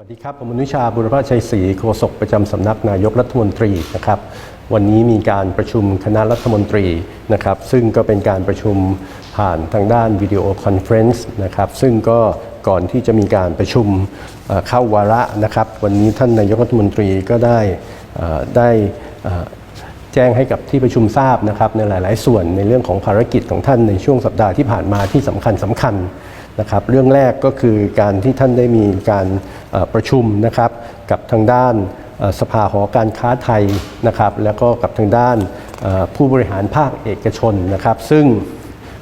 สวัสดีครับ ผมอนุชาบุรพชัยศรีโฆษกประจำสำนักนายกรัฐมนตรีนะครับ วันนี้มีการประชุมคณะรัฐมนตรีนะครับ ซึ่งก็เป็นการประชุมผ่านทางด้านวิดีโอคอนเฟรนซ์นะครับ ซึ่งก็ก่อนที่จะมีการประชุมเข้าวาระนะครับ วันนี้ท่านนายกรัฐมนตรีก็ได้ได้แจ้งให้กับที่ประชุมทราบนะครับในหลาย ๆ ส่วนในเรื่องของภารกิจของท่านในช่วงสัปดาห์ที่ผ่านมาที่สำคัญสำคัญนะครับ เรื่องแรกก็คือการที่ท่านได้มีการ ประชุมนะครับกับทางด้านสภาหอการค้าไทยนะครับแล้วก็กับทางด้านผู้บริหารภาคเอกชนนะครับ ซึ่ง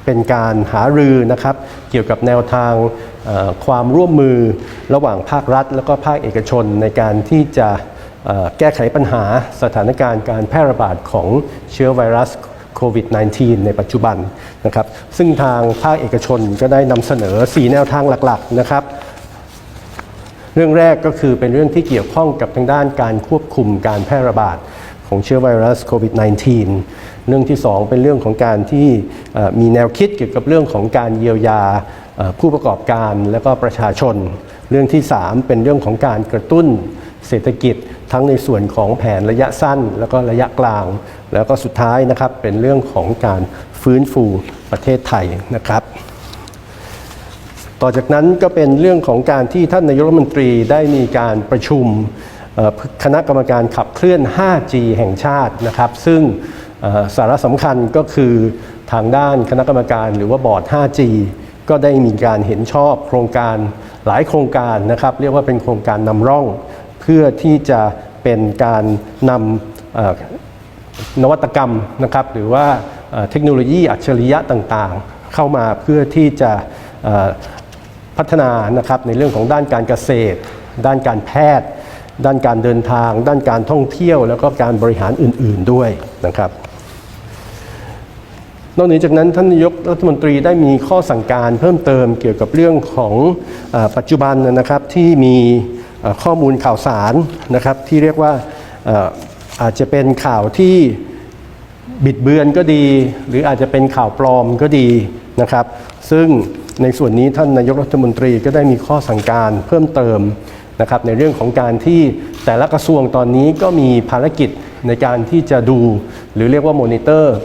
เป็นการหารือนะครับเกี่ยวกับแนวทางความร่วมมือระหว่างภาครัฐ แล้วก็ภาคเอกชนในการที่จะแก้ไขปัญหาสถานการณ์การแพร่ระบาดของเชื้อไวรัสโควิด -19 ในปัจจุบันนะครับ ซึ่งทางภาคเอกชนก็ได้นำเสนอ 4 แนวทางหลักๆนะครับ เรื่องแรกก็คือเป็นเรื่องที่เกี่ยวข้องกับทางด้านการควบคุมการแพร่ระบาดของเชื้อไวรัสโควิด -19 เรื่องที่ 2 เป็นเรื่องของการที่มีแนวคิดเกี่ยวกับเรื่องของการเยียวยาผู้ประกอบการและก็ประชาชน เรื่องที่ 3 เป็นเรื่องของการกระตุ้นเศรษฐกิจทั้งในส่วนของแผนระยะสั้น แล้วก็ระยะกลาง แล้วก็สุดท้ายนะครับเป็นเรื่องของการฟื้นฟูประเทศไทยนะครับ ต่อจากนั้นก็เป็นเรื่องของการที่ท่านนายกรัฐมนตรีได้มีการประชุมคณะกรรมการขับเคลื่อน 5G แห่งชาตินะครับ ซึ่งสาระสำคัญก็คือทางด้านคณะกรรมการหรือว่าบอร์ด 5G ก็ได้มีการเห็นชอบโครงการหลายโครงการนะครับ เรียกว่าเป็นโครงการนำร่อง เพื่อที่จะเป็นการนำนวัตกรรมนะครับ หรือว่าเทคโนโลยีอัจฉริยะต่างๆ เข้ามาเพื่อที่จะ พัฒนานะครับในเรื่องของด้านการเกษตร ด้านการแพทย์ ด้านการเดินทาง ด้านการท่องเที่ยว แล้วก็การบริหารอื่น ๆด้วยนะครับ นอกเหนือจากนั้นท่านนายกรัฐมนตรีได้มีข้อสั่งการเพิ่มเติมเกี่ยวกับเรื่องของอปัจจุบันนะครับที่มีข้อมูลข่าวสารนะครับที่เรียกว่าอ่ออาจจะเป็นข่าวที่บิดเบือนก็ดี หรืออาจจะเป็นข่าวปลอมก็ดีนะครับ ซึ่ง ในส่วนนี้ท่านนายกรัฐมนตรีก็ได้มีข้อสั่งการเพิ่มเติมนะครับในเรื่องของการที่แต่ละกระทรวงตอนนี้ก็มีภารกิจในการที่จะดู หรือเรียกว่ามอนิเตอร์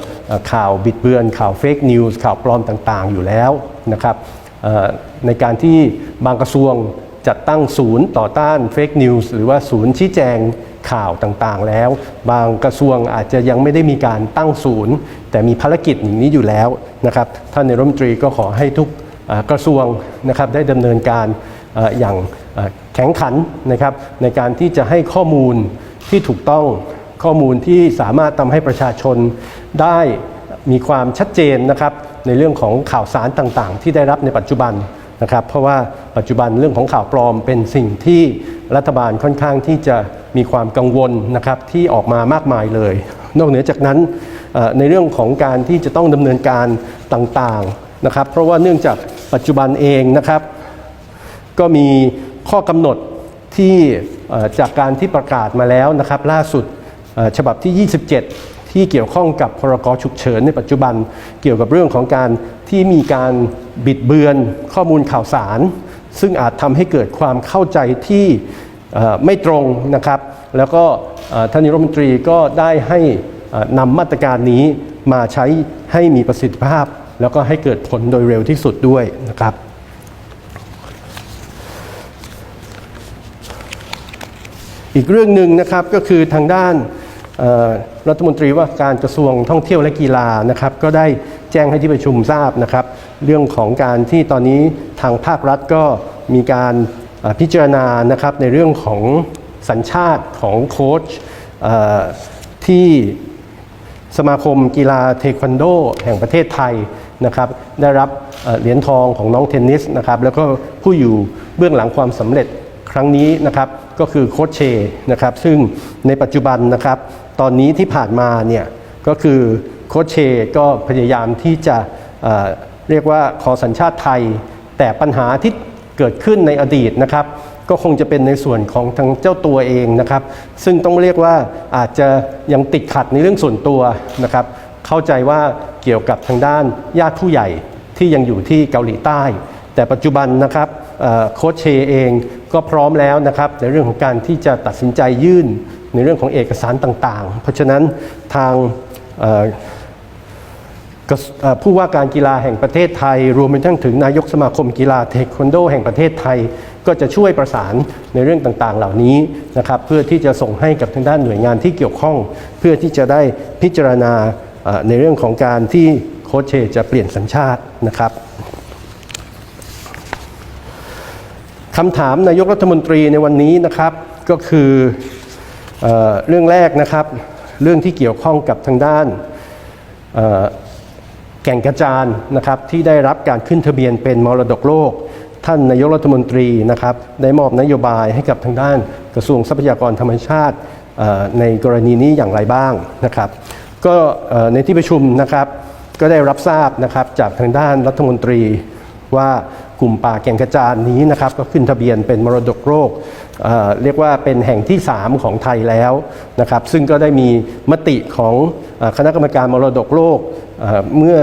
ข่าวบิดเบือน ข่าวเฟกนิวส์ข่าวปลอมต่างๆ อยู่แล้วนะครับในการที่บางกระทรวงจัดตั้งศูนย์ต่อต้านเฟกนิวส์หรือว่าศูนย์ชี้แจงข่าวต่างๆ แล้ว บางกระทรวงอาจจะยังไม่ได้มีการตั้งศูนย์ แต่มีภารกิจอย่างนี้อยู่แล้วนะครับท่านในายรัฐมนตรีก็ขอให้ทุก กระทรวงนะครับได้ดำเนินการอย่างแข็งขันนะครับในการที่จะให้ข้อมูลที่ถูกต้องข้อมูลที่สามารถทำให้ประชาชนได้มีความชัดเจนนะครับในเรื่องของข่าวสารต่างๆ ที่ได้รับในปัจจุบันนะครับเพราะว่าปัจจุบันเรื่องของข่าวปลอมเป็นสิ่งที่รัฐบาลค่อนข้างที่จะมีความกังวลนะครับที่ออกมามากมายเลย นอกเหนือจากนั้นในเรื่องของการที่จะต้องดำเนินการต่างๆนะครับเพราะว่าเนื่องจาก ปัจจุบันเองนะครับ ก็มีข้อกำหนดที่จากการที่ประกาศมาแล้วนะครับ ล่าสุดฉบับที่ 27 ที่เกี่ยวข้องกับพรกฉุกเฉินในปัจจุบันเกี่ยวกับเรื่องของการที่มีการบิดเบือนข้อมูลข่าวสาร ซึ่งอาจทำให้เกิดความเข้าใจที่ไม่ตรงนะครับ แล้วก็ท่านนายรัฐมนตรีก็ได้ให้นำมาตรการนี้มาใช้ให้มีประสิทธิภาพ แล้วก็ให้เกิดผลโดยเร็วที่สุดด้วยนะครับอีกเรื่องหนึ่งนะครับก็คือทางด้านรัฐมนตรีว่าการกระทรวงท่องเที่ยวและกีฬานะครับก็ได้แจ้งให้ที่ประชุมทราบนะครับ เรื่องของการที่ตอนนี้ทางภาครัฐก็มีการพิจารณานะครับในเรื่องของสัญชาติของโค้ชที่สมาคมกีฬาเทควันโด แห่งประเทศไทย นะครับได้รับเหรียญทองของน้องเทนนิสนะครับแล้วก็ผู้อยู่เบื้องหลังความสำเร็จครั้งนี้นะครับก็คือโคชเชนะครับซึ่งในปัจจุบันนะครับตอนนี้ที่ผ่านมาเนี่ยก็คือโคชเชก็พยายามที่จะเเรียกว่าขอสัญชาติไทย แต่ปัญหาที่เกิดขึ้นในอดีตนะครับ ก็คงจะเป็นในส่วนของทางเจ้าตัวเองนะครับ ซึ่งต้องเรียกว่าอาจจะยังติดขัดในเรื่องส่วนตัวนะครับ เข้าใจว่าเกี่ยวกับทางด้านญาติผู้ใหญ่ที่ยังอยู่ที่เกาหลีใต้ แต่ปัจจุบันนะครับโค้ชเชเองก็พร้อมแล้วนะครับในเรื่องของการที่จะตัดสินใจยื่นในเรื่องของเอกสารต่างๆ เพราะฉะนั้นทางผู้ว่าการกีฬาแห่งประเทศไทย รวมไปทั้งถึงนายกสมาคมกีฬาเทควันโดแห่งประเทศไทย ก็จะช่วยประสานในเรื่องต่างๆ เหล่านี้นะครับเพื่อที่จะส่งให้กับทางด้านหน่วยงานที่เกี่ยวข้อง เพื่อที่จะได้พิจารณา ในเรื่องของการที่โค้ชเชจะเปลี่ยนสัญชาตินะครับคำถามนายกรัฐมนตรีในวันนี้นะครับก็คือเอเรื่องแรกนะครับ เรื่องที่เกี่ยวข้องกับทางด้านแก่งกระจานนะครับที่ได้รับการขึ้นทะเบียนเป็นมรดกโลก ท่านนายกรัฐมนตรีนะครับได้มอบนโยบายให้กับทางด้านกระทรวงทรัพยากรธรรมชาติในกรณีนี้อย่างไรบ้างนะครับ ก็ในที่ประชุมนะครับก็ได้รับทราบนะครับจากทางด้านรัฐมนตรีว่ากลุ่มป่าแก่งกระจานนี้นะครับก็ขึ้นทะเบียนเป็นมรดกโลกเเรียกว่าเป็นแห่งที่ 3 ของไทยแล้วนะครับซึ่งก็ได้มีมติของคณะกรรมการมรดกโลกเเมื่อ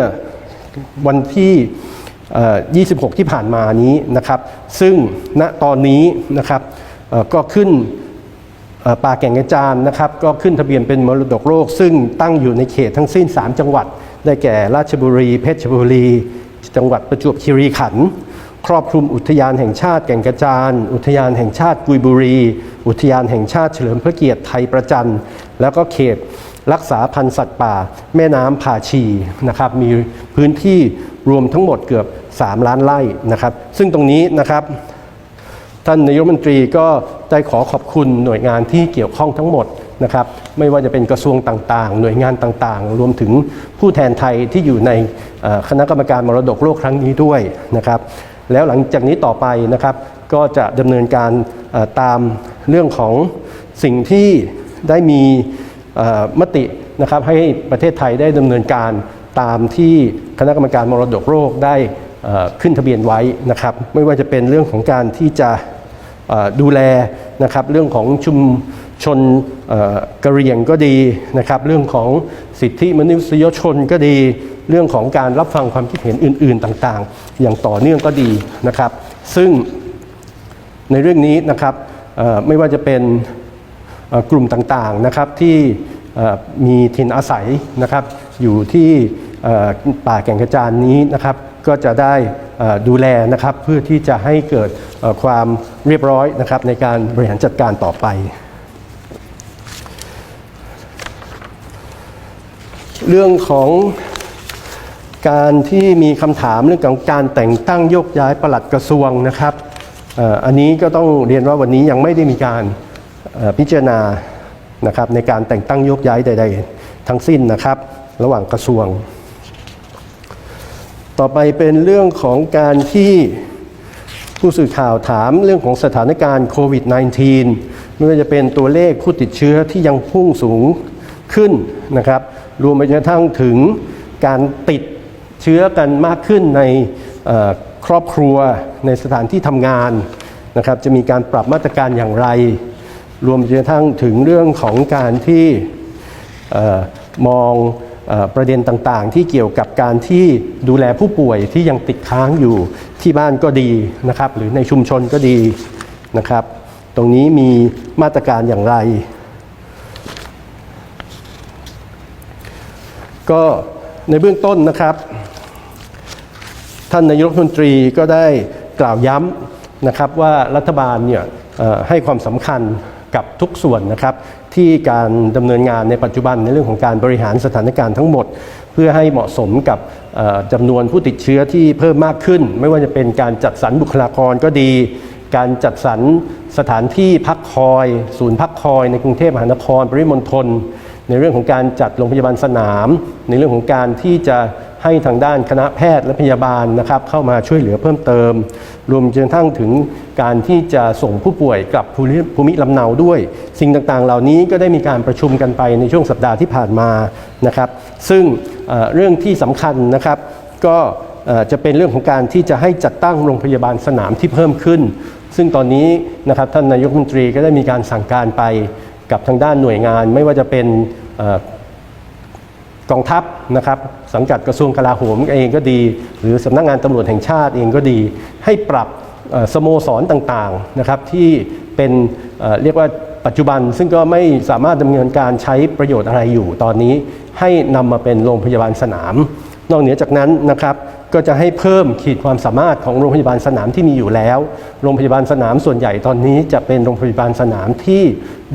วันที่ 26 ที่ผ่านมานี้นะครับ ซึ่งณตอนนี้นะครับก็ขึ้น ป่าแก่งกระจานนะครับก็ขึ้นทะเบียนเป็นมรดกโลก ซึ่งตั้งอยู่ในเขตทั้งสิ้น 3 จังหวัด ได้แก่ราชบุรี เพชรบุรี จังหวัดประจวบคีรีขันธ์ครอบคลุมอุทยานแห่งชาติแก่งกระจาน อุทยานแห่งชาติกุยบุรี อุทยานแห่งชาติเฉลิมพระเกียรติไทยประจัน แล้วก็เขตรักษาพันธุ์สัตว์ป่า แม่น้ำผาชีนะครับมีพื้นที่รวมทั้งหมดเกือบ 3 ล้านไร่นะครับ ซึ่งตรงนี้นะครับท่านนายกรัฐมนตรีก็ ได้ขอขอบคุณหน่วยงานที่เกี่ยวข้องทั้งหมดนะครับไม่ว่าจะเป็นกระทรวงต่างๆ หน่วยงานต่างๆ รวมถึงผู้แทนไทยที่อยู่ในคณะกรรมการมรดกโลกครั้งนี้ด้วยนะครับแล้วหลังจากนี้ต่อไปนะครับก็จะดำเนินการตามเรื่องของสิ่งที่ได้มีมตินะครับให้ประเทศไทยได้ดำเนินการตามที่คณะกรรมการมรดกโลกได้ขึ้นทะเบียนไว้นะครับไม่ว่าจะเป็นเรื่องของการที่จะ ดูแลนะครับเรื่องของชุมชนเอ่อกะเหรี่ยงก็ดีนะครับเรื่องของสิทธิมนุษยชนก็ดี เรื่องของการรับฟังความคิดเห็นอื่น ๆต่างๆ อย่างต่อเนื่องก็ดีนะครับ ซึ่งในเรื่องนี้นะครับไม่ว่าจะเป็นกลุ่มต่างๆนะครับที่มีถิ่นอาศัยนะครับอยู่ที่ป่าแก่งกระจานนี้นะครับ ก็จะได้ดูแลนะครับเพื่อที่จะให้เกิดความเรียบร้อยนะครับในการบริหารจัดการต่อไปเรื่องของการที่มีคำถามเรื่องของการแต่งตั้งโยกย้ายปลัดกระทรวงนะครับอันนี้ก็ต้องเรียนว่าวันนี้ยังไม่ได้มีการพิจารณานะครับในการแต่งตั้งโยกย้ายใด ๆ ทั้งสิ้นนะครับ ระหว่างกระทรวง ต่อไปเป็นเรื่องของการที่ผู้สื่อข่าวถามเรื่องของสถานการณ์โควิด -19 ไม่ว่าจะเป็นตัวเลขผู้ติดเชื้อที่ยังพุ่งสูงขึ้นนะครับ รวมไปจนกระทั่งถึงการติดเชื้อกันมากขึ้นในครอบครัวในสถานที่ทำงานนะครับ จะมีการปรับมาตรการอย่างไร รวมไปจนกระทั่งถึงเรื่องของการที่อมอง ประเด็นต่างๆ ที่เกี่ยวกับการที่ดูแลผู้ป่วยที่ยังติดค้างอยู่ที่บ้านก็ดีนะครับหรือในชุมชนก็ดีนะครับ ตรงนี้มีมาตรการอย่างไร ก็ในเบื้องต้นนะครับ ท่านนายกรัฐมนตรีก็ได้กล่าวย้ำนะครับว่ารัฐบาลเนี่ยให้ความสำคัญกับทุกส่วนนะครับ ที่การดำเนินงานในปัจจุบันในเรื่องของการบริหารสถานการณ์ทั้งหมด เพื่อให้เหมาะสมกับเอ่อจำนวนผู้ติดเชื้อที่เพิ่มมากขึ้น ไม่ว่าจะเป็นการจัดสรรบุคลากรก็ดี การจัดสรรสถานที่พักคอย ศูนย์พักคอยในกรุงเทพมหานครปริมณฑลในเรื่องของการจัดโรงพยาบาลสนาม ในเรื่องของการที่จะให้ทางด้านคณะแพทย์และพยาบาลนะครับเข้ามาช่วยเหลือเพิ่มเติม รวมจนกระทั่งถึงการที่จะส่งผู้ป่วยกลับภูมิลำเนาด้วย สิ่งต่างๆ เหล่านี้ก็ได้มีการประชุมกันไปในช่วงสัปดาห์ที่ผ่านมานะครับซึ่งเรื่องที่สำคัญนะครับก็จะเป็นเรื่องของการที่จะให้จัดตั้งโรงพยาบาลสนามที่เพิ่มขึ้น ซึ่งตอนนี้นะครับท่านนายกรัฐมนตรีก็ได้มีการสั่งการไปกับทางด้านหน่วยงาน ไม่ว่าจะเป็น กองทัพนะครับสังกัดกระทรวงกลาโหมเองก็ดี หรือสำนักงานตำรวจแห่งชาติเองก็ดี ให้ปรับสโมสรต่างๆนะครับที่เป็นเอ่อเรียกว่าปัจจุบันซึ่งก็ไม่สามารถดำเนินการใช้ประโยชน์อะไรอยู่ตอนนี้ ให้นำมาเป็นโรงพยาบาลสนาม นอกเหนือจากนั้นนะครับก็จะให้เพิ่มขีดความสามารถของโรงพยาบาลสนามที่มีอยู่แล้ว โรงพยาบาลสนามส่วนใหญ่ตอนนี้จะเป็นโรงพยาบาลสนามที่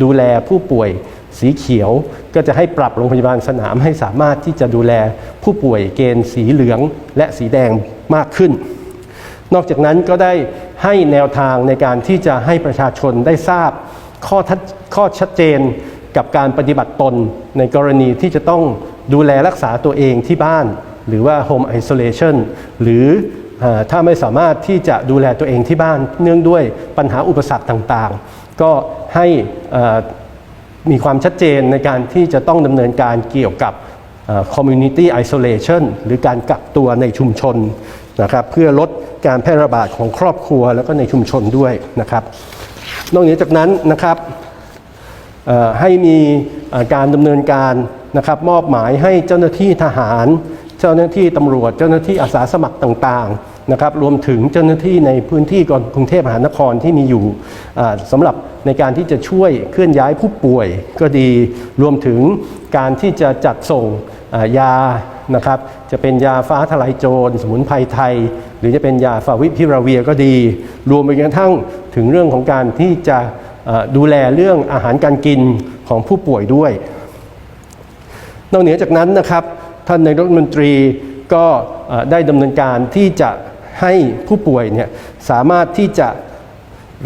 ดูแลผู้ป่วย สีเขียวก็จะให้ปรับโรงพยาบาลสนามให้สามารถที่จะดูแลผู้ป่วยเกณฑ์สีเหลืองและสีแดงมากขึ้น นอกจากนั้นก็ได้ให้แนวทางในการที่จะให้ประชาชนได้ทราบข้อทัดข้อชัดเจนกับการปฏิบัติตนในกรณีที่จะต้องดูแลรักษาตัวเองที่บ้าน หรือว่า home isolation หรือถ้าไม่สามารถที่จะดูแลตัวเองที่บ้าน เนื่องด้วยปัญหาอุปสรรคต่างๆ ก็ให้อ่อ มีความชัดเจนในการที่จะต้องดำเนินการเกี่ยวกับ community isolation หรือการกักตัวในชุมชนนะครับเพื่อลดการแพร่ระบาดของครอบครัวแล้วก็ในชุมชนด้วยนะครับ นอกนจากนั้นนะครับให้มีการดำเนินการนะครับมอบหมายให้เจ้าหน้าที่ทหาร เจ้าหน้าที่ตำรวจ เจ้าหน้าที่อาสาสมัครต่างๆ นะครับรวมถึงเจ้าหน้าที่ในพื้นที่กรุงเทพมหานครที่มีอยู่อ่าสำหรับในการที่จะช่วยเคลื่อนย้ายผู้ป่วยก็ดี รวมถึงการที่จะจัดส่งยานะครับจะเป็นยาฟ้าทลายโจร สมุนไพรไทย หรือจะเป็นยาฟาวิพิราเวียก็ดี รวมไปกระทั่งถึงเรื่องของการที่จะดูแลเรื่องอาหารการกินของผู้ป่วยด้วย นอกเหนือจากนั้นนะครับท่านนายกรัฐมนตรีก็ได้ดำเนินการที่จะ ให้ผู้ป่วยเนี่ยสามารถที่จะ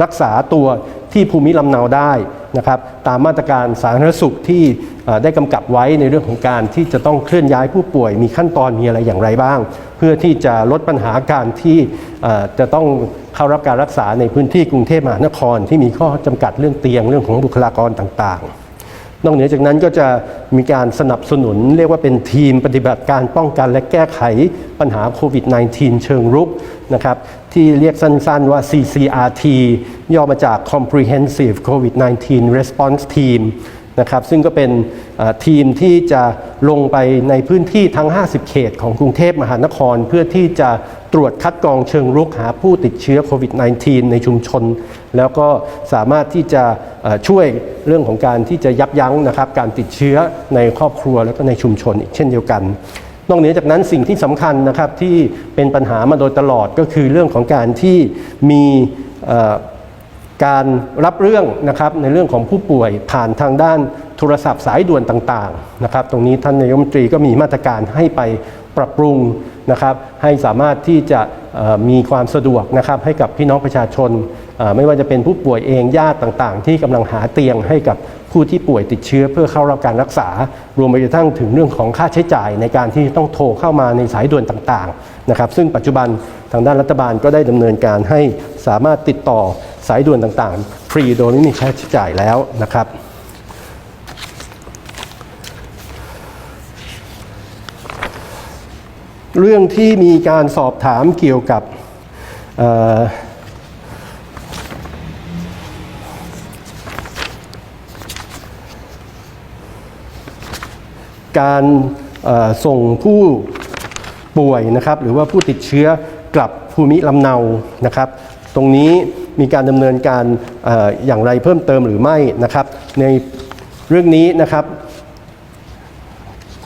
รักษาตัวที่ภูมิลำเนาได้นะครับตามมาตรการสาธารณสุขที่ได้กำกับไว้ในเรื่องของการที่จะต้องเคลื่อนย้ายผู้ป่วยมีขั้นตอนมีอะไรอย่างไรบ้าง เพื่อที่จะลดปัญหาการที่จะต้องเข้ารับการรักษาในพื้นที่กรุงเทพมหานคร ที่มีข้อจำกัดเรื่องเตียงเรื่องของบุคลากรต่างๆ นอกเหนือจากนั้นก็จะมีการสนับสนุนเรียกว่าเป็นทีมปฏิบัติการป้องกันและแก้ไขปัญหาโควิด -19 เชิงรุกนะครับที่เรียกสั้นๆว่า CCRT ย่อมาจาก Comprehensive COVID-19 Response Team นะครับซึ่งก็เป็นทีมที่จะลงไปในพื้นที่ทั้ง 50 เขตของกรุงเทพมหานคร เพื่อที่จะตรวจคัดกรองเชิงรุกหาผู้ติดเชื้อโควิด -19 ในชุมชน แล้วก็สามารถที่จะช่วยเรื่องของการที่จะยับยั้งนะครับการติดเชื้อในครอบครัวแล้วก็ในชุมชนอีกเช่นเดียวกันนอกเหนือจากนั้นสิ่งที่สำคัญนะครับที่เป็นปัญหามาโดยตลอดก็คือเรื่องของการที่มี การรับเรื่องนะครับในเรื่องของผู้ป่วยผ่านทางด้านโทรศัพท์สายด่วนต่างๆนะครับ ตรงนี้ท่านนายมนตรีก็มีมาตรการให้ไปปรับปรุงนะครับ ให้สามารถที่จะมีความสะดวกนะครับให้กับพี่น้องประชาชน ไม่ว่าจะเป็นผู้ป่วยเองญาติต่างๆ ที่กำลังหาเตียงให้กับผู้ที่ป่วยติดเชื้อเพื่อเข้ารับการรักษา รวมไปทั่งถึงเรื่องของค่าใช้จ่ายในการที่ต้องโทรเข้ามาในสายด่วนต่างๆนะครับ ซึ่งปัจจุบันทางด้านรัฐบาลก็ได้ดำเนินการให้สามารถติดต่อ สายด่วนต่างๆ ฟรีโดยไม่มีค่าใช้จ่ายแล้วนะครับ เรื่องที่มีการสอบถามเกี่ยวกับการส่งผู้ป่วยนะครับ หรือว่าผู้ติดเชื้อกลับภูมิลำเนานะครับ ตรงนี้ มีการดำเนินการอย่างไรเพิ่มเติมหรือไม่นะครับ ในเรื่องนี้นะครับ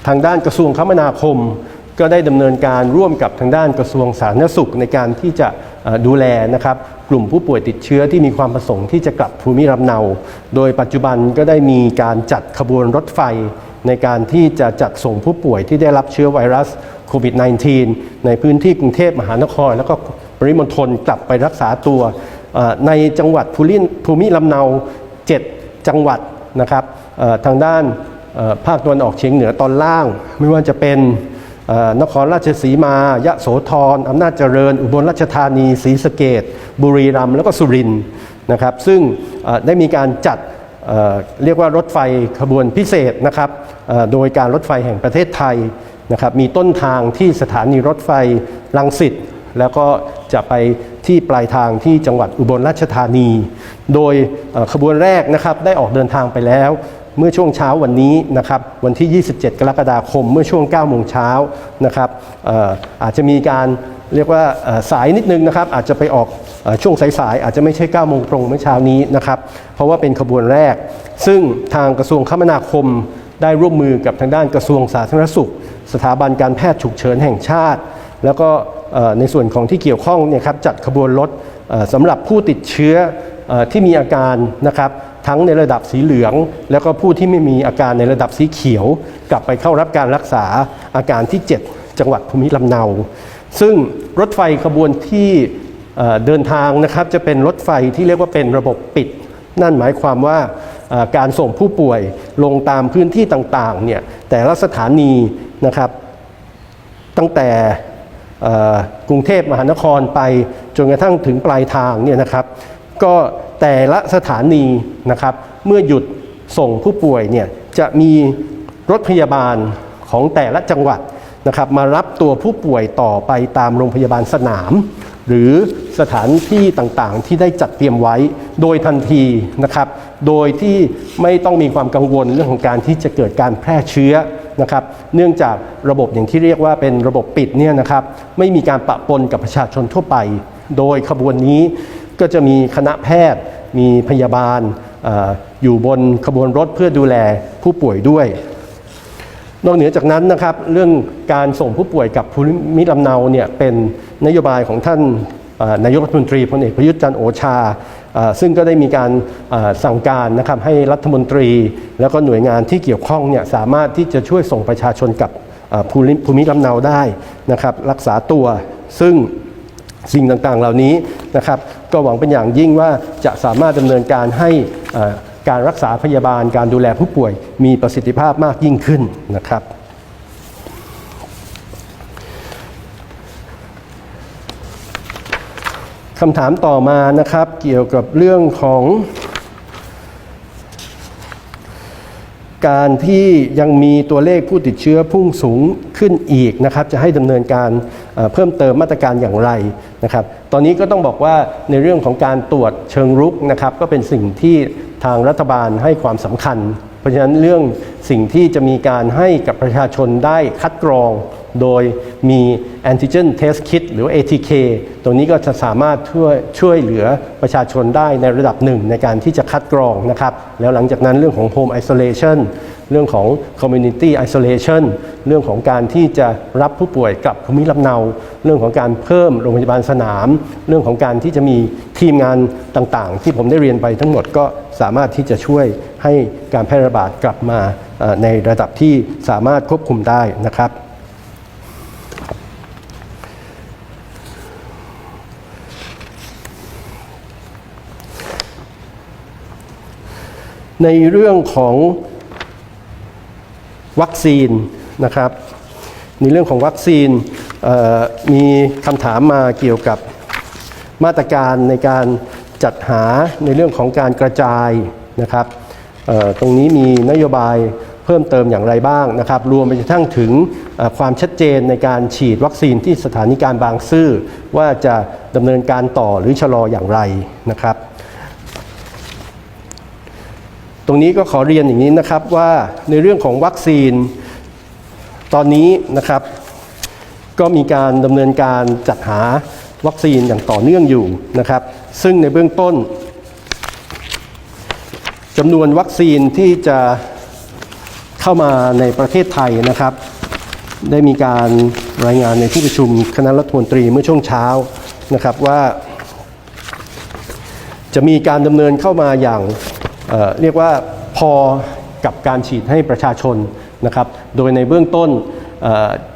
ทางด้านกระทรวงคมนาคม ก็ได้ดำเนินการร่วมกับทางด้านกระทรวงสาธารณสุขในการที่จะดูแลนะครับกลุ่มผู้ป่วยติดเชื้อที่มีความประสงค์ที่จะกลับภูมิลำเนา โดยปัจจุบันก็ได้มีการจัดขบวนรถไฟในการที่จะจัดส่งผู้ป่วยที่ได้รับเชื้อไวรัสโควิด -19 ในพื้นที่กรุงเทพมหานคร แล้วก็ปริมณฑลกลับไปรักษาตัว ในจังหวัดภูมิลำเนา 7 จังหวัดนะครับทางด้านภาคตะวันออกเฉียงเหนือตอนล่าง ไม่ว่าจะเป็นนครราชสีมา ยะโสธรอำนาจเจริญ อุบลราชธานีศรีสะเกดบุรีรัมย์แล้วก็สุรินทร์นะครับซึ่งได้มีการจัดเเรียกว่ารถไฟขบวนพิเศษนะครับโดยการรถไฟแห่งประเทศไทยนะครับมีต้นทางที่สถานีรถไฟลังสิตแล้วก็จะไป ที่ปลายทางที่จังหวัดอุบลราชธานี โดยขบวนแรกนะครับได้ออกเดินทางไปแล้วเมื่อช่วงเช้าวันนี้นะครับวันที่ 27 กรกฎาคม เมื่อช่วง 9 โมงเช้านะครับอาจจะมีการเรียกว่าสายนิดนึงนะครับอาจจะไปออกช่วงสายๆอาจจะไม่ใช่ 9 โมงตรงเมื่อเช้านี้นะครับเพราะว่าเป็นขบวนแรก ซึ่งทางกระทรวงคมนาคมได้ร่วมมือกับทางด้านกระทรวงสาธารณสุข สถาบันการแพทย์ฉุกเฉินแห่งชาติ แล้วก็ ในส่วนของที่เกี่ยวข้องเนี่ยครับจัดขบวนรถสำหรับผู้ติดเชื้ออที่มีอาการนะครับทั้งในระดับสีเหลือง แล้วก็ผู้ที่ไม่มีอาการในระดับสีเขียว กลับไปเข้ารับการรักษาอาการที่ 7 จังหวัดภูมิลำเนา ซึ่งรถไฟขบวนที่เดินทางนะครับจะเป็นรถไฟที่เรียกว่าเป็นระบบปิด นั่นหมายความว่าการส่งผู้ป่วยลงตามพื้นที่ต่างๆเนี่ยแต่ละสถานีนะครับตั้งแต่ กรุงเทพมหานครไปจนกระทั่งถึงปลายทางเนี่ยนะครับ ก็แต่ละสถานีนะครับเมื่อหยุดส่งผู้ป่วยเนี่ยจะมีรถพยาบาลของแต่ละจังหวัดนะครับมารับตัวผู้ป่วยต่อไปตามโรงพยาบาลสนาม หรือสถานที่ต่างๆ ที่ได้จัดเตรียมไว้โดยทันทีนะครับ โดยที่ไม่ต้องมีความกังวลเรื่องของการที่จะเกิดการแพร่เชื้อ นะครับเนื่องจากระบบอย่างที่เรียกว่าเป็นระบบปิดเนี่ยนะครับไม่มีการปะปนกับประชาชนทั่วไป โดยขบวนนี้ก็จะมีคณะแพทย์ มีพยาบาลออยู่บนขบวนรถเพื่อดูแลผู้ป่วยด้วย นอกเหนือจากนั้นนะครับเรื่องการส่งผู้ป่วยกับภูมิลำเนาเนี่ยเป็นนโยบายของท่านนายกรัฐมนตรีพลเอกประยุทธ์จันทร์โอชา ซึ่งก็ได้มีการสั่งการนะครับให้รัฐมนตรี แล้วก็หน่วยงานที่เกี่ยวข้องเนี่ยสามารถที่จะช่วยส่งประชาชนกับภูมิภูมิลำเนาได้นะครับรักษาตัวซึ่งสิ่งต่างๆเหล่านี้นะครับก็หวังเป็นอย่างยิ่งว่าจะสามารถดำเนินการให้การรักษาพยาบาลการดูแลผู้ป่วยมีประสิทธิภาพมากยิ่งขึ้นนะครับ คำถามต่อมานะครับ เกี่ยวกับเรื่องของ การที่ยังมีตัวเลขผู้ติดเชื้อพุ่งสูงขึ้นอีกนะครับ จะให้ดำเนินการเพิ่มเติมมาตรการอย่างไรนะครับ ตอนนี้ก็ต้องบอกว่าในเรื่องของการตรวจเชิงรุกนะครับ ก็เป็นสิ่งที่ทางรัฐบาลให้ความสำคัญ เพราะฉะนั้นเรื่องสิ่งที่จะมีการให้กับประชาชนได้คัดกรอง โดยมี antigen test kit หรือ ATK ตรงนี้ก็จะสามารถช่วยช่วยเหลือประชาชนได้ในระดับหนึ่งในการที่จะคัดกรองนะครับ แล้วหลังจากนั้นเรื่องของ home isolation เรื่องของ community isolation เรื่องของการที่จะรับผู้ป่วยกลับภูมิลำเนา เรื่องของการเพิ่มโรงพยาบาลสนาม เรื่องของการที่จะมีทีมงานต่างๆ ที่ผมได้เรียนไปทั้งหมดก็สามารถที่จะช่วยให้การแพร่ระบาดกลับมาในระดับที่สามารถควบคุมได้นะครับ ในเรื่องของวัคซีนนะครับ ในเรื่องของวัคซีนมีคำถามมาเกี่ยวกับมาตรการในการจัดหาในเรื่องของการกระจายนะครับตรงนี้มีนโยบายเพิ่มเติมอย่างไรบ้างนะครับ รวมไปจนกระทั่งถึงความชัดเจนในการฉีดวัคซีนที่สถานีการบางซื่อว่าจะดำเนินการต่อหรือชะลออย่างไรนะครับ ตรงนี้ก็ขอเรียนอย่างนี้นะครับว่าในเรื่องของวัคซีน ตอนนี้นะครับ ก็มีการดำเนินการจัดหาวัคซีนอย่างต่อเนื่องอยู่นะครับ ซึ่งในเบื้องต้นจำนวนวัคซีนที่จะเข้ามาในประเทศไทยนะครับ ได้มีการรายงานในที่ประชุมคณะรัฐมนตรีเมื่อช่วงเช้านะครับว่า จะมีการดำเนินเข้ามาอย่าง เเรียกว่าพอกับการฉีดให้ประชาชนนะครับ โดยในเบื้องต้น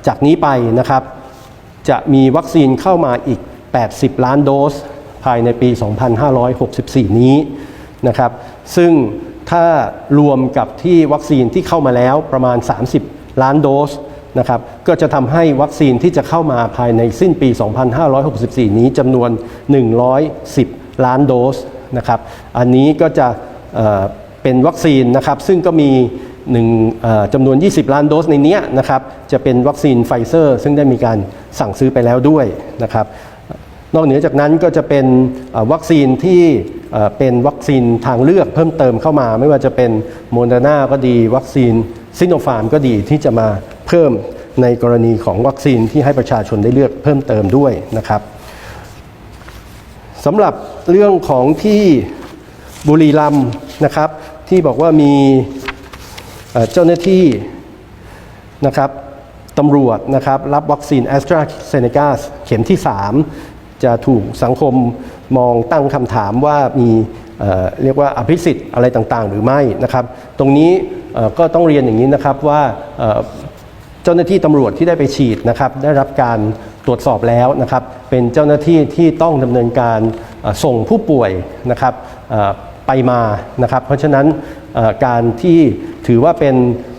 จากนี้ไปนะครับ จะมีวัคซีนเข้ามาอีก 80 ล้านโดส ภายในปี 2564 นี้นะครับ ซึ่งถ้ารวมกับที่วัคซีนที่เข้ามาแล้วประมาณ 30 ล้านโดสนะครับ ก็จะทำให้วัคซีนที่จะเข้ามาภายในสิ้นปี 2564 นี้จำนวน 110 ล้านโดสนะครับ อันนี้ก็จะ เป็นวัคซีนนะครับซึ่งก็มีหนึ่งจำนวน 20 ล้านโดสในเนี้ยนะครับจะเป็นวัคซีนไฟเซอร์ ซึ่งได้มีการสั่งซื้อไปแล้วด้วยนะครับนอกเหนือจากนั้นก็จะเป็นวัคซีนที่เอ่อเป็นวัคซีนทางเลือกเพิ่มเติมเข้ามา ไม่ว่าจะเป็นโมเดอร์นาก็ดี วัคซีนซิโนฟาร์มก็ดีที่จะมาเพิ่มในกรณีของวัคซีนที่ให้ประชาชนได้เลือกเพิ่มเติมด้วยนะครับสำหรับเรื่องของที่บุรีรัมย์ นะครับ ที่บอกว่ามีเจ้าหน้าที่นะครับตำรวจนะครับรับวัคซีนแอสตราเซเนกาเข็มที่ 3 จะถูกสังคมมองตั้งคำถามว่ามีเเรียกว่าอภิสิทธิ์อะไรต่างๆ หรือไม่นะครับ ตรงนี้ก็ต้องเรียนอย่างนี้นะครับว่าเจ้าหน้าที่ตำรวจที่ได้ไปฉีดนะครับได้รับการตรวจสอบแล้วนะครับ เป็นเจ้าหน้าที่ที่ต้องดำเนินการส่งผู้ป่วยนะครับ ไปมานะครับ เพราะฉะนั้นการที่ถือว่าเป็น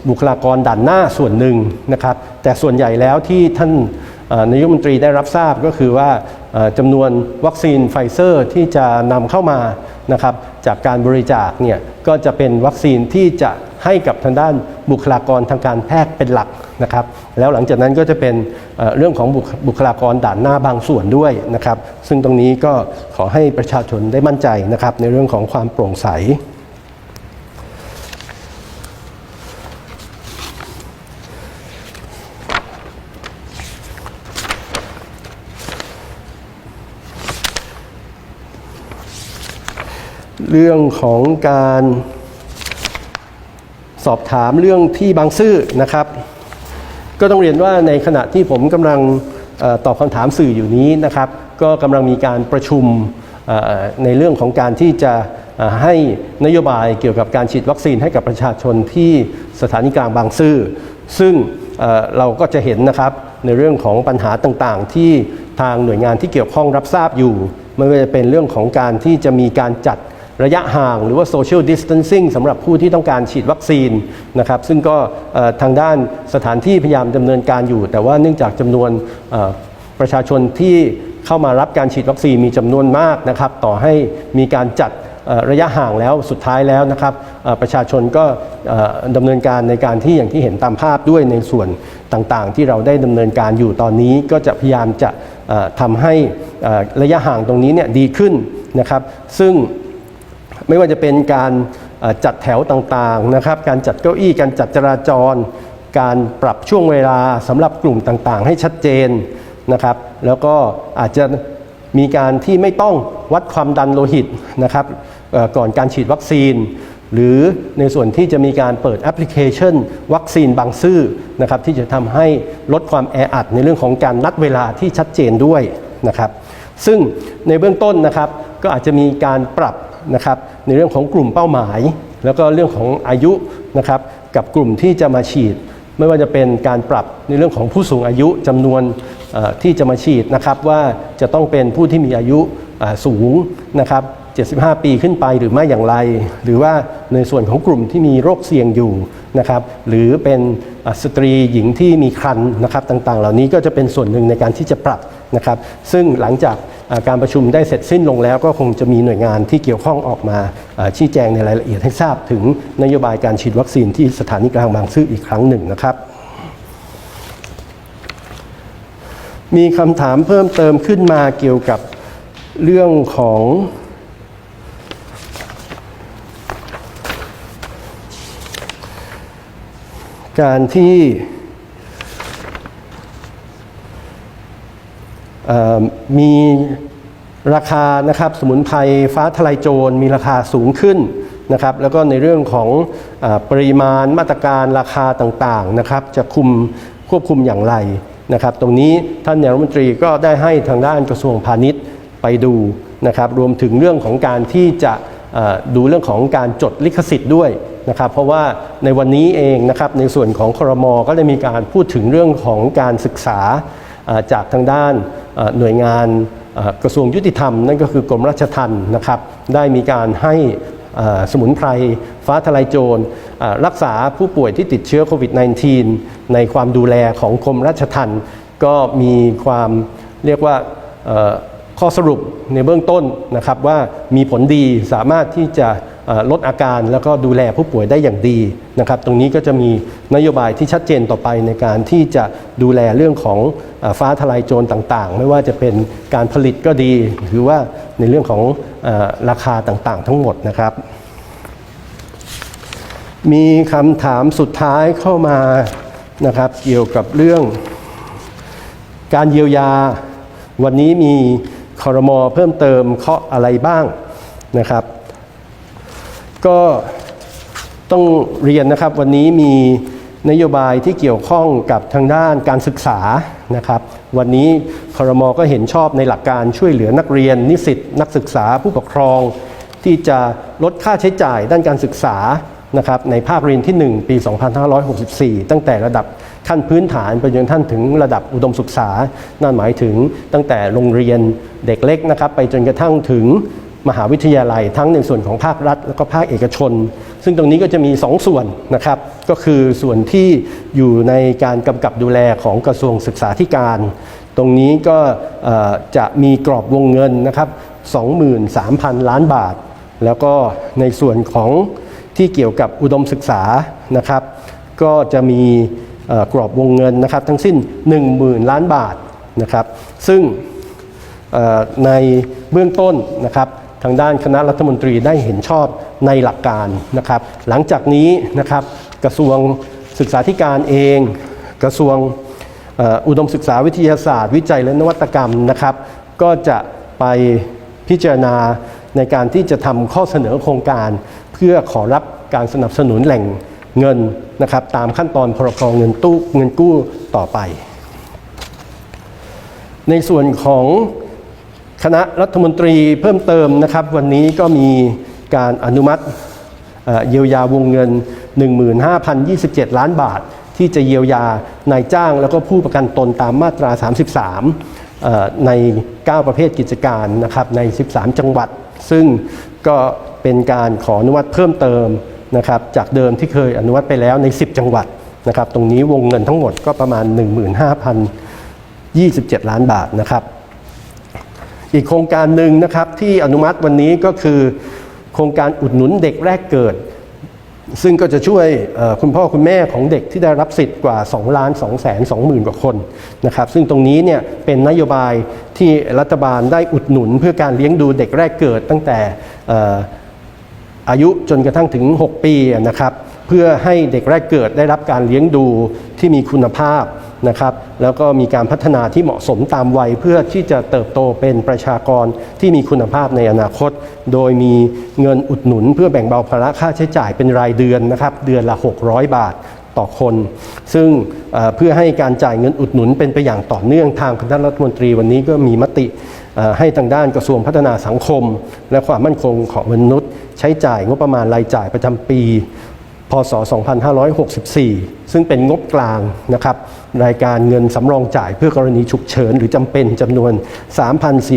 บุคลากรด่านหน้าส่วนหนึ่งนะครับ แต่ส่วนใหญ่แล้วที่ท่านนายกรัฐมนตรีได้รับทราบก็คือว่าจำนวนวัคซีนไฟเซอร์ที่จะนำเข้ามานะครับจากการบริจาคเนี่ยก็จะเป็นวัคซีนที่จะ ให้กับทางด้านบุคลากรทางการแพทย์เป็นหลักนะครับ แล้วหลังจากนั้นก็จะเป็นเรื่องของบุคลากรด่านหน้าบางส่วนด้วยนะครับ ซึ่งตรงนี้ก็ขอให้ประชาชนได้มั่นใจนะครับ ในเรื่องของความโปร่งใสเรื่องของการ สอบถามเรื่องที่บางซื่อนะครับ ก็ต้องเรียนว่าในขณะที่ผมกำลังอตอบคำถามสื่ออยู่นี้นะครับ ก็กำลังมีการประชุมในเรื่องของการที่จะให้นโยบายเกี่ยวกับการฉีดวัคซีนให้กับประชาชนที่สถานีกลางบางซื่อ ซึ่งเราก็จะเห็นนะครับในเรื่องของปัญหาต่างๆ ที่ทางหน่วยงานที่เกี่ยวข้องรับทราบอยู่ไม่ว่าจะเป็นเรื่องของการที่จะมีการจัด ระยะห่างหรือว่า social distancing สำหรับผู้ที่ต้องการฉีดวัคซีนนะครับซึ่งก็ทางด้านสถานที่พยายามดำเนินการอยู่ แต่ว่าเนื่องจากจำนวนประชาชนที่เข้ามารับการฉีดวัคซีนมีจำนวนมากนะครับต่อให้มีการจัดระยะห่างแล้วสุดท้ายแล้วนะครับประชาชนก็เอ่อดำเนินการในการที่อย่างที่เห็นตามภาพด้วยในส่วนต่างๆ ที่เราได้ดำเนินการอยู่ตอนนี้ก็จะพยายามจะเอ่อทำให้ระยะห่างตรงนี้เนี่ยดีขึ้นนะครับ ซึ่ง ไม่ว่าจะเป็นการจัดแถวต่างๆนะครับ การจัดเก้าอี้ การจัดจราจร การปรับช่วงเวลาสำหรับกลุ่มต่างๆ ให้ชัดเจนนะครับ แล้วก็อาจจะมีการที่ไม่ต้องวัดความดันโลหิตนะครับก่อนการฉีดวัคซีน หรือในส่วนที่จะมีการเปิดแอปพลิเคชัน วัคซีนบางซื่อนะครับที่จะทำให้ลดความแออัดในเรื่องของการนัดเวลาที่ชัดเจนด้วยนะครับ ซึ่งในเบื้องต้นนะครับก็อาจจะมีการปรับ นะครับในเรื่องของกลุ่มเป้าหมาย แล้วก็เรื่องของอายุนะครับกับกลุ่มที่จะมาฉีด ไม่ว่าจะเป็นการปรับในเรื่องของผู้สูงอายุจำนวนที่จะมาฉีดนะครับว่าจะต้องเป็นผู้ที่มีอายุสูงนะครับ75 ปีขึ้นไปหรือไม่อย่างไร หรือว่าในส่วนของกลุ่มที่มีโรคเสี่ยงอยู่นะครับ หรือเป็นสตรีหญิงที่มีครรภ์นะครับต่างๆ เหล่านี้ก็จะเป็นส่วนหนึ่งในการที่จะปรับนะครับ ซึ่งหลังจาก การประชุมได้เสร็จสิ้นลงแล้วก็คงจะมีหน่วยงานที่เกี่ยวข้องออกมาชี้แจงในรายละเอียดให้ทราบถึงนโยบายการฉีดวัคซีนที่สถานีกลางบางซื่ออีกครั้งหนึ่งนะครับ มีคำถามเพิ่มเติมขึ้นมาเกี่ยวกับเรื่องของการที่เอ่อ มีราคานะครับสมุนไพรฟ้าทลายโจรมีราคาสูงขึ้นนะครับแล้วก็ในเรื่องของอปริมาณมาตรการราคาต่างๆนะครับจะคุมควบคุมอย่างไรนะครับ ตรงนี้ท่านนายรัฐมนตรีก็ได้ให้ทางด้านกระทรวงพาณิชย์ไปดูนะครับรวมถึงเรื่องของการที่จะดูเรื่องของการจดลิขสิทธิ์ด้วยนะครับ เพราะว่าในวันนี้เองนะครับในส่วนของครมก็ได้มีการพูดถึงเรื่องของการศึกษา จากทางด้านหน่วยงานกระทรวงยุติธรรม นั่นก็คือกรมราชทัณฑ์นะครับได้มีการให้สมุนไพรฟ้าทลายโจรรักษาผู้ป่วยที่ติดเชื้อโควิด -19 ในความดูแลของกรมราชทัณฑ์ก็มีความเรียกว่าข้อสรุปในเบื้องต้นนะครับว่ามีผลดีสามารถที่จะ ลดอาการแล้วก็ดูแลผู้ป่วยได้อย่างดีนะครับตรงนี้ก็จะมีนโยบายที่ชัดเจนต่อไปในการที่จะดูแลเรื่องของฟ้าทลายโจรต่างๆ ไม่ว่าจะเป็นการผลิตก็ดีหรือว่าในเรื่องของอราคาต่างๆ ทั้งหมดนะครับ มีคำถามสุดท้ายเข้ามานะครับเกี่ยวกับเรื่อง การเยียวยาวันนี้มีคอรมอเพิ่มเติมเคาะอะไรบ้างนะครับ ก็ต้องเรียนนะครับวันนี้มีนโยบายที่เกี่ยวข้องกับทางด้านการศึกษานะครับ วันนี้ครมอก็เห็นชอบในหลักการช่วยเหลือนักเรียน นิสิตนักศึกษาผู้ปกครอง ที่จะลดค่าใช้จ่ายด้านการศึกษานะครับในภาคเรียนที่ 1 ปี 2564 ตั้งแต่ระดับขั้นพื้นฐานไปจนท่านถึงระดับอุดมศึกษา นั่นหมายถึงตั้งแต่โรงเรียนเด็กเล็กนะครับไปจนกระทั่งถึง มหาวิทยาลัย ทั้งในส่วนของภาครัฐ แล้วก็ภาคเอกชน ซึ่งตรงนี้ก็จะมี 2 ส่วนนะครับ ก็คือส่วนที่อยู่ในการกำกับดูแลของกระทรวงศึกษาธิการ ตรงนี้ก็จะมีกรอบวงเงินนะครับ23,000 ล้านบาท แล้วก็ในส่วนของที่เกี่ยวกับอุดมศึกษานะครับ ก็จะมีกรอบวงเงินนะครับ ทั้งสิ้น 10,000 ล้านบาทนะครับ ซึ่งในเบื้องต้นนะครับ ทางด้านคณะรัฐมนตรีได้เห็นชอบในหลักการนะครับ หลังจากนี้นะครับกระทรวงศึกษาธิการเอง กระทรวงอุดมศึกษาวิทยาศาสตร์ วิจัยและนวัตกรรมนะครับ ก็จะไปพิจารณาในการที่จะทำข้อเสนอโครงการ เพื่อขอรับการสนับสนุนแหล่งเงินนะครับ ตามขั้นตอนพรกเงินตู้เงินกู้ต่อไป ในส่วนของ คณะรัฐมนตรีเพิ่มเติมนะครับ วันนี้ก็มีการอนุมัติเยียวยาวงเงิน 15,027 ล้านบาท ที่จะเยียวยานายจ้างแล้วก็ผู้ประกันตนตามมาตรา 33 ใน 9 ประเภทกิจการนะครับใน 13 จังหวัด ซึ่งก็เป็นการขออนุมัติเพิ่มเติมนะครับจากเดิมที่เคยอนุมัติไปแล้วใน 10 จังหวัดนะครับตรงนี้วงเงินทั้งหมดก็ประมาณ 15,027 ล้านบาทนะครับ อีกโครงการหนึ่งนะครับที่อนุมัติวันนี้ก็คือโครงการอุดหนุนเด็กแรกเกิด ซึ่งก็จะช่วยคุณพ่อคุณแม่ของเด็กที่ได้รับสิทธิ์กว่า2ล้าน2แสน2หมื่นกว่าคนนะครับซึ่งตรงนี้เนี่ยเป็นนโยบายที่รัฐบาลได้อุดหนุนเพื่อการเลี้ยงดูเด็กแรกเกิดตั้งแต่เอ่ออายุจนกระทั่งถึง 6 ปีนะครับเพื่อให้เด็กแรกเกิดได้รับการเลี้ยงดูที่มีคุณภาพ นะครับแล้วก็มีการพัฒนาที่เหมาะสมตามวัยเพื่อที่จะเติบโตเป็นประชากรที่มีคุณภาพในอนาคต โดยมีเงินอุดหนุนเพื่อแบ่งเบาภาระค่าใช้จ่ายเป็นรายเดือนนะครับเดือนละ 600 บาทต่อคน ซึ่งเพื่อให้การจ่ายเงินอุดหนุนเป็นไปอย่างต่อเนื่องทางคณะรัฐมนตรีวันนี้ก็มีมติให้ทางด้านกระทรวงพัฒนาสังคม และความมั่นคงของมนุษย์ ใช้จ่ายงบประมาณรายจ่ายประจำปี พศ 2564 ซึ่งเป็นงบกลางนะครับรายการเงินสำรองจ่ายเพื่อกรณีฉุกเฉินหรือจำเป็นจำนวน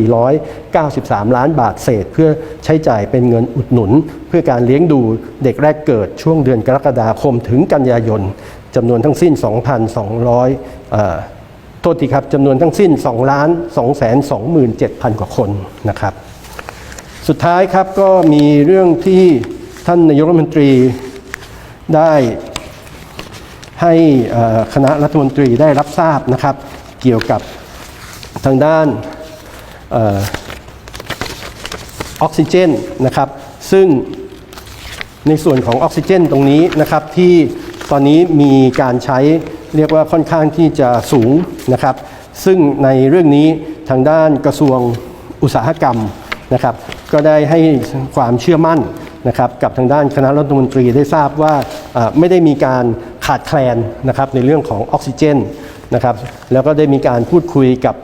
3,493 ล้านบาทเศษ เพื่อใช้จ่ายเป็นเงินอุดหนุน เพื่อการเลี้ยงดูเด็กแรกเกิดช่วงเดือนกรกฎาคมถึงกันยายนจำนวนทั้งสิ้น 2,200เอ่อโทษทีครับจำนวนทั้งสิ้น 2 ล้าน 227,000 กว่าคนนะครับ สุดท้ายครับก็มีเรื่องที่ท่านนายกรัฐมนตรี ได้ให้คณะรัฐมนตรีได้รับทราบนะครับ เกี่ยวกับทางด้านออกซิเจนนะครับ ซึ่งในส่วนของออกซิเจนตรงนี้นะครับที่ตอนนี้มีการใช้เรียกว่าค่อนข้างที่จะสูงนะครับ ซึ่งในเรื่องนี้ทางด้านกระทรวงอุตสาหกรรมนะครับ ก็ได้ให้ความเชื่อมั่น นะครับกับทางด้านคณะรัฐมนตรีได้ทราบว่าไม่ได้มีการขาดแคลนนะครับในเรื่องของออกซิเจนนะครับแล้วก็ได้มีการพูดคุยกับ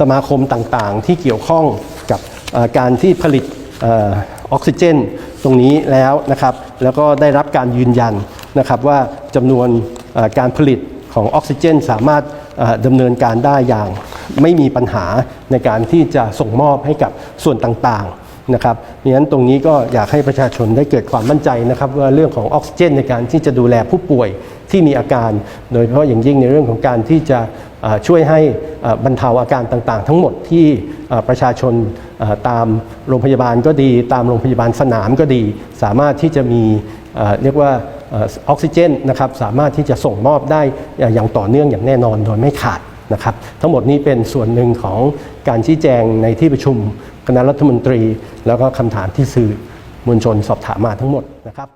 สมาคมต่างๆ ที่เกี่ยวข้องกับการที่ผลิตออกซิเจน ตรงนี้แล้วนะครับแล้วก็ได้รับการยืนยันนะครับว่าจำนวนการผลิตของออกซิเจน สามารถดำเนินการได้อย่างไม่มีปัญหาในการที่จะส่งมอบให้กับส่วนต่างๆ นะครับเพราะฉะนั้นตรงนี้ก็อยากให้ประชาชนได้เกิดความมั่นใจนะครับว่าเรื่องของออกซิเจนในการที่จะดูแลผู้ป่วยที่มีอาการ โดยเฉพาะอย่างยิ่งในเรื่องของการที่จะช่วยให้บรรเทาอาการต่างๆ ทั้งหมดที่ประชาชนตามโรงพยาบาลก็ดี ตามโรงพยาบาลสนามก็ดี สามารถที่จะมีเอ่อเรียกว่าออกซิเจนนะครับสามารถที่จะส่งมอบได้อย่างต่อเนื่องอย่างแน่นอนโดยไม่ขาดนะครับทั้งหมดนี้เป็นส่วนหนึ่งของการชี้แจงในที่ประชุม คณะรัฐมนตรี แล้วก็คำถามที่สื่อมวลชนสอบถามมาทั้งหมดนะครับ